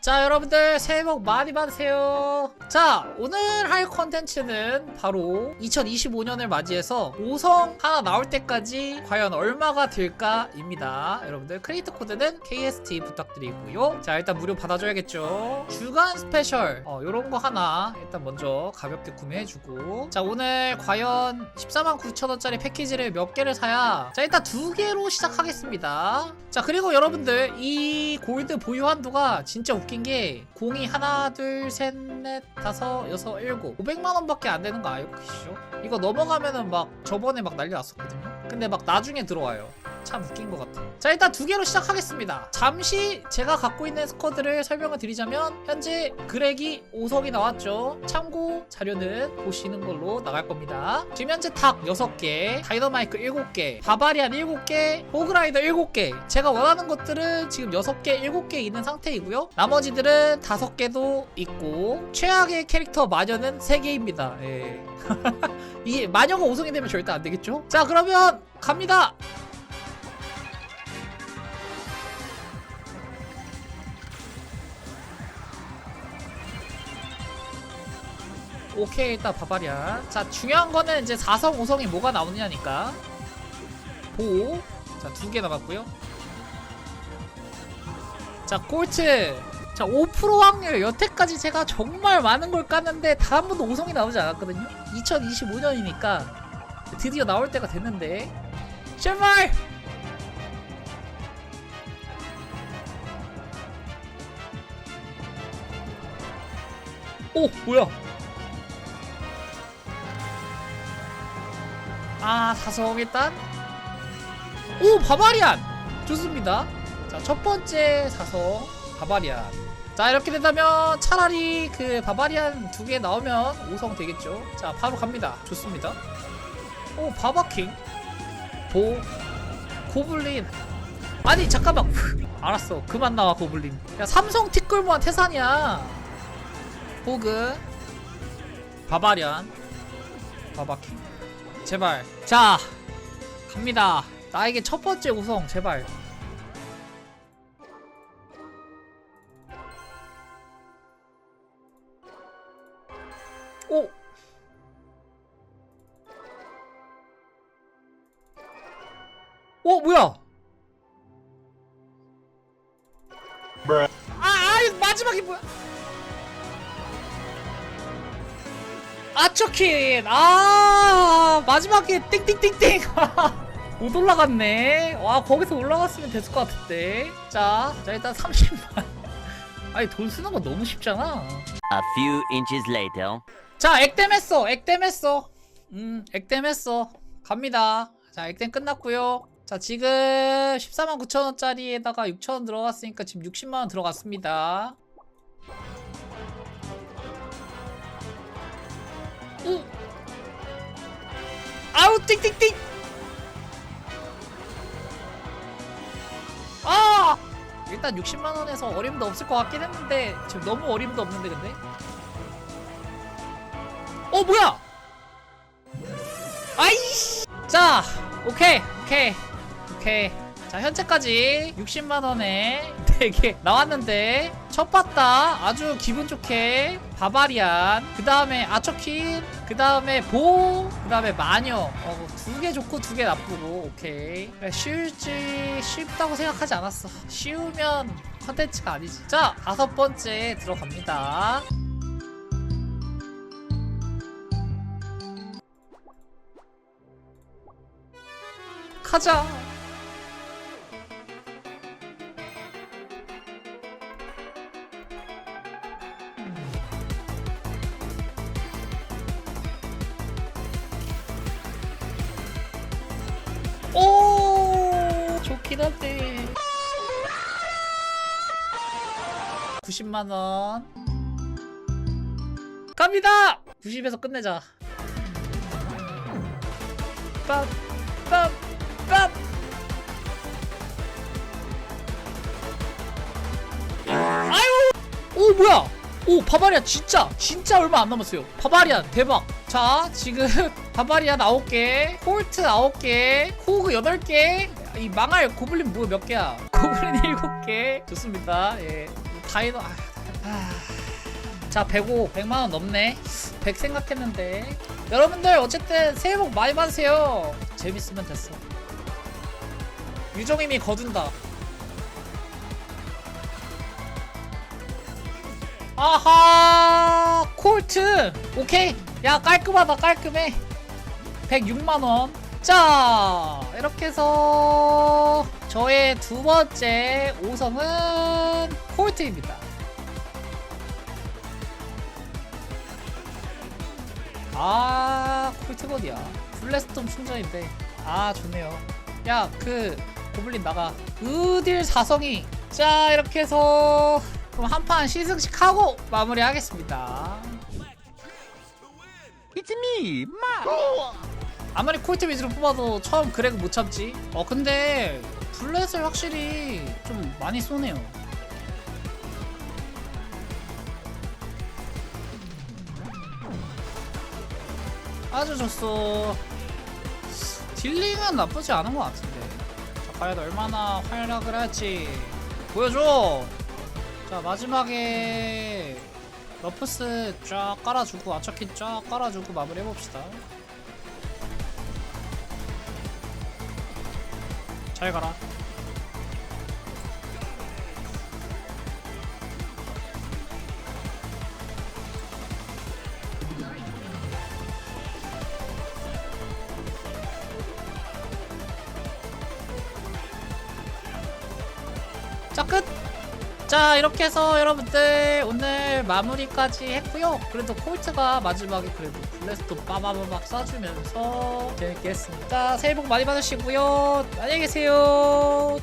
자 여러분들 새해 복 많이 받으세요. 자 오늘 할 컨텐츠는 바로 2025년을 맞이해서 5성 하나 나올 때까지 과연 얼마가 들까 입니다. 여러분들 크리에이터 코드는 KST 부탁드리고요. 자 일단 무료 받아줘야겠죠. 주간 스페셜. 어 요런 거 하나 일단 먼저 가볍게 구매해주고. 자 오늘 과연 14만 9천원짜리 패키지를 몇 개를 사야? 자 일단 두 개로 시작하겠습니다. 자 그리고 여러분들 이 골드 보유 한도가 진짜 웃긴 게 공이 하나 둘 셋 넷 다섯 여섯 일곱. 500만 원밖에 안 되는 거 알고 계시죠? 이거 넘어가면은 막 저번에 막 난리 났었거든요. 근데 막 나중에 들어와요 참 웃긴 것 같아. 자, 일단 두 개로 시작하겠습니다. 잠시 제가 갖고 있는 스쿼드를 설명을 드리자면, 현재 그렉이 5석이 나왔죠. 참고 자료는 보시는 걸로 나갈 겁니다. 지금 현재 탁 6개, 다이너마이크 7개, 바바리안 7개, 호그라이더 7개. 제가 원하는 것들은 지금 6개, 7개 있는 상태이고요. 나머지들은 5개도 있고, 최악의 캐릭터 마녀는 3개입니다. 예. 이 마녀가 5성이 되면 절대 안 되겠죠? 자, 그러면 갑니다! 오케이 일단 바바리아. 자 중요한 거는 이제 4성 5성이 뭐가 나오느냐니까. 보호 자두 개 남았고요. 자 꼴트 자5% 확률 여태까지 제가 정말 많은 걸 깠는데 단 한 번도 5성이 나오지 않았거든요. 2025년이니까 드디어 나올 때가 됐는데. 제발 오 뭐야 아 사성 일단 오 바바리안! 좋습니다. 자 첫 번째 사성 바바리안. 자 이렇게 된다면 차라리 그 바바리안 두 개 나오면 5성 되겠죠? 자 바로 갑니다. 좋습니다. 오 바바킹. 보 고블린. 아니 잠깐만. 알았어. 그만 나와 고블린. 야 삼성 티끌모한 태산이야. 호그 바바리안. 바바킹 제발. 자 갑니다. 나에게 첫 번째 우성 제발. 오! 오, 뭐야? 아, 아, 마지막이 뭐야? 아초킨. 아 마지막에 띵띵띵띵. 못 올라갔네. 와 거기서 올라갔으면 됐을 것 같은데. 자, 자 일단 30만. 아니 돈 쓰는 거 너무 쉽잖아. A few inches later. 자 액땜했어. 액땜했어. 음 액땜했어. 갑니다. 자 액땜 끝났고요. 자 지금 14만 9천원짜리에다가 6천원 들어갔으니까 지금 60만원 들어갔습니다 오 아우 띵띵띵 아! 일단 60만 원에서 어림도 없을 것 같긴 했는데 지금 너무 어림도 없는데 근데? 어 뭐야? 아이씨! 자 오케이 오케이 오케이. 자 현재까지 60만 원에 4개 나왔는데 첫 봤다. 아주 기분 좋게. 바바리안. 그 다음에 아초킨. 그 다음에 보. 그 다음에 마녀. 어, 두 개 좋고 두 개 나쁘고. 오케이. 그래, 쉬울지 쉽다고 생각하지 않았어. 쉬우면 컨텐츠가 아니지. 자 다섯 번째 들어갑니다. 가자. 오, 좋긴 한데. 90만 원. 갑니다. 90에서 끝내자. 빰, 빰, 빰. 아유! 오 뭐야? 오 바바리안 진짜 진짜 얼마 안 남았어요. 바바리안 대박. 자 지금 바바리안 9개, 홀트 9개, 호그 8개. 이 망할 고블린 뭐 몇 개야? 고블린 7개. 좋습니다. 예. 다이너 아, 자 105, 100만 원 넘네. 100 생각했는데. 여러분들 어쨌든 새해 복 많이 받으세요. 재밌으면 됐어. 유정임이 거둔다. 아하! 콜트! 오케이. 야 깔끔하다 깔끔해. 106만원. 자 이렇게 해서 저의 두 번째 5성은 콜트입니다. 아 콜트건이야. 블레스톰 충전인데. 아 좋네요. 야 그 고블린 나가 으딜 사성이. 자 이렇게 해서 그럼 한 판 시승식 하고 마무리하겠습니다. It's me, Ma. 아무리 콜트 위주로 뽑아도 처음 그래그 못 참지. 어 근데 블렛을 확실히 좀 많이 쏘네요. 아주 좋소. 딜링은 나쁘지 않은 것 같은데. 자 과연 얼마나 활약을 할지 보여줘. 자 마지막에 러프스 쫙 깔아주고 아처킨 쫙 깔아주고 마무리 해봅시다 잘 가라 자 끝! 자 이렇게 해서 여러분들 오늘 마무리까지 했고요. 그래도 콜트가 마지막에 그래도 블래스트 빠바바박 쏴주면서 재밌게 했습니다. 자 새해 복 많이 받으시고요. 안녕히 계세요